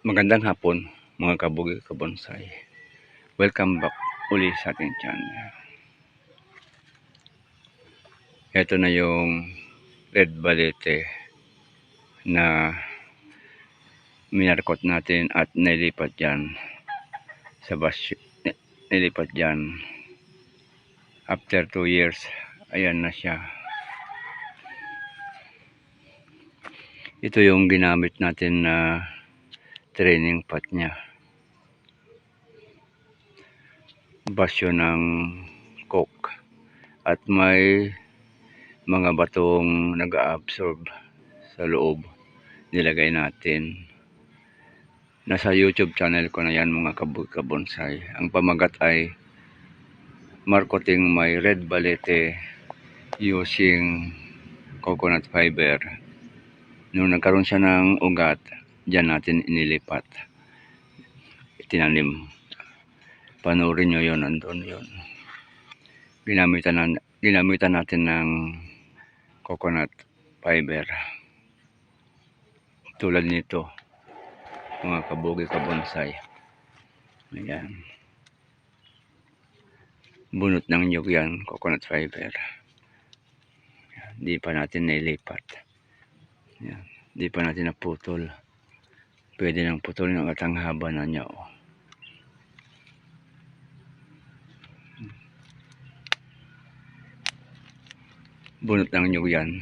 Magandang hapon mga kabugi kabonsay. Welcome back uli sa ating channel. Ito na yung red balete na minarkot natin at nilipat dyan sa basyo. Nilipat dyan. After 2 years, ayan na siya. Ito yung ginamit natin na training pot niya. Basyo ng coke. At may mga batong nag-absorb sa loob. Nilagay natin. Nasa YouTube channel ko na yan mga kabug kabonsay. Ang pamagat ay marketing my red balete using coconut fiber. Nung nagkaroon siya ng ugat, Diyan natin inilipat. Tinanim. Panoorin nyo yun, nandun yun. Ginamitan, na, ginamitan natin ng coconut fiber. Tulad nito. Mga kabugi kabonsay. Ayan. Bunot ng nyug yan, coconut fiber. Hindi pa natin nailipat. Ayan. Hindi pa natin naputol pwede nang putulin ang atang haba na niya oh. bunot lang nyo yan.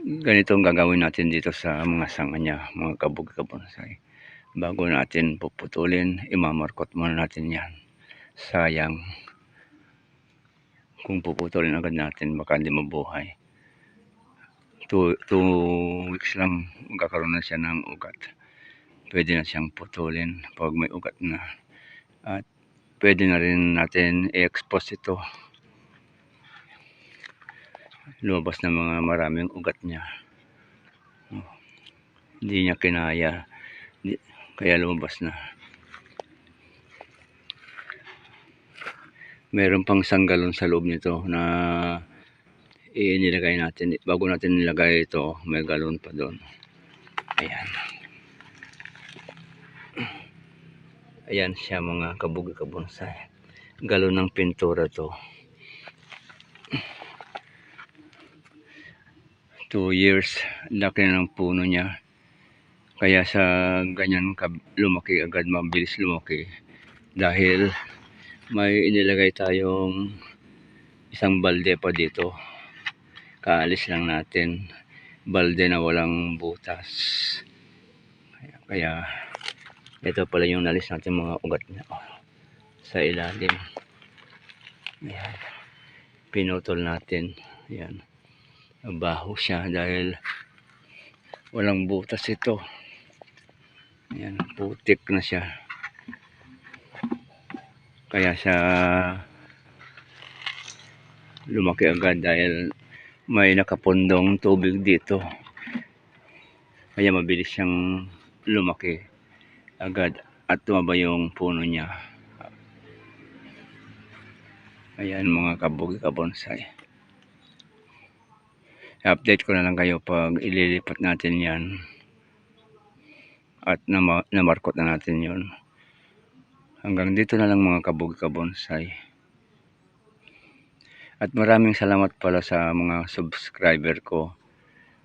Ganito ang gagawin natin dito sa mga sanga niya mga kabog kabonsay bago natin puputulin imamarkot muna natin yan. Sayang kung puputulin agad natin baka hindi mabuhay. 2 weeks lang magkakaroon na siya ng ugat. Pwede na siyang putulin pag may ugat na. At pwede na rin natin i-expose ito. Lumabas na mga maraming ugat niya. Hindi niya kinaya. Kaya lumabas na meron pang sanggalon sa loob nito na inilagay natin. Bago natin nilagay ito may galon pa doon. Ayan. Ayan siya mga kabugi kabonsay galon ng pintura to. 2 years laki ng puno niya. Kaya sa ganyan lumaki agad mabilis lumaki. Dahil may inilagay tayong isang balde pa dito. Kaalis lang natin. Balde na walang butas. Kaya, kaya ito pala yung nalis natin mga ugat na oh, sa ilalim. Ayan. Pinutol natin. Ayan. Baho siya dahil walang butas ito. Ayan putik na siya kaya siya lumaki agad dahil may nakapundong tubig dito. Kaya mabilis siyang lumaki agad at tumaba yung puno niya. Ayan mga kabugi kabonsay update ko na lang kayo pag ililipat natin yan. At namarkot na natin yon hanggang dito na lang mga kabog kabonsay at maraming salamat pala sa mga subscriber ko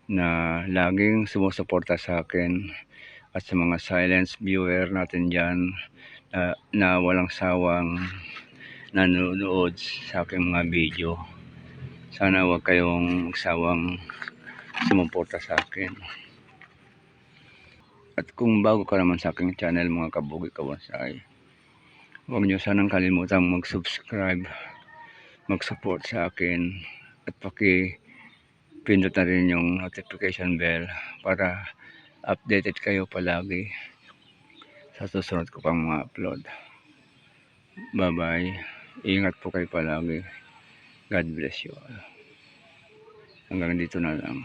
na laging sumusuporta sa akin at sa mga silence viewer natin dyan na, na walang sawang nanonood sa aking mga video. Sana wag kayong sawang sumuporta sa akin. At kung bago ka naman sa aking channel mga kabugi kawansay huwag nyo sanang kalimutang mag subscribe mag support sa akin at paki pindot na rin yung notification bell para updated kayo palagi sa susunod ko pang mga upload bye bye ingat po kayo palagi God bless you all. Hanggang dito na lang.